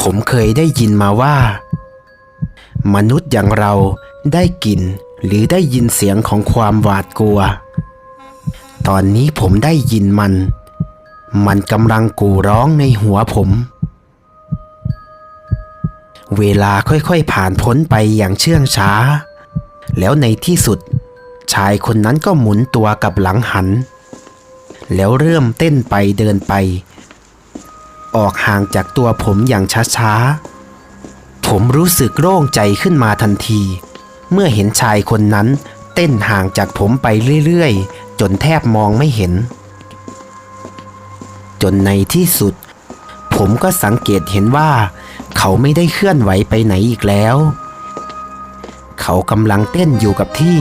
ผมเคยได้ยินมาว่า มนุษย์อย่างเราได้กลิ่นหรือได้ยินเสียงของความหวาดกลัว ตอนนี้ผมได้ยินมัน มันกำลังกูร้องในหัวผม เวลาค่อยๆผ่านพ้นไปอย่างเชื่องช้า แล้วในที่สุด ชายคนนั้นก็หมุนตัวกับหลังหัน แล้วเริ่มเต้นไปเดินไป ออกห่างจากตัวผมอย่างช้าๆ ผมรู้สึกโล่งใจขึ้นมาทันที เมื่อเห็นชายคนนั้นเต้นห่างจากผมไปเรื่อยๆ จนแทบมองไม่เห็น จนในที่สุด ผมก็สังเกตเห็นว่า เขาไม่ได้เคลื่อนไหวไปไหนอีกแล้ว เขากำลังเต้นอยู่กับที่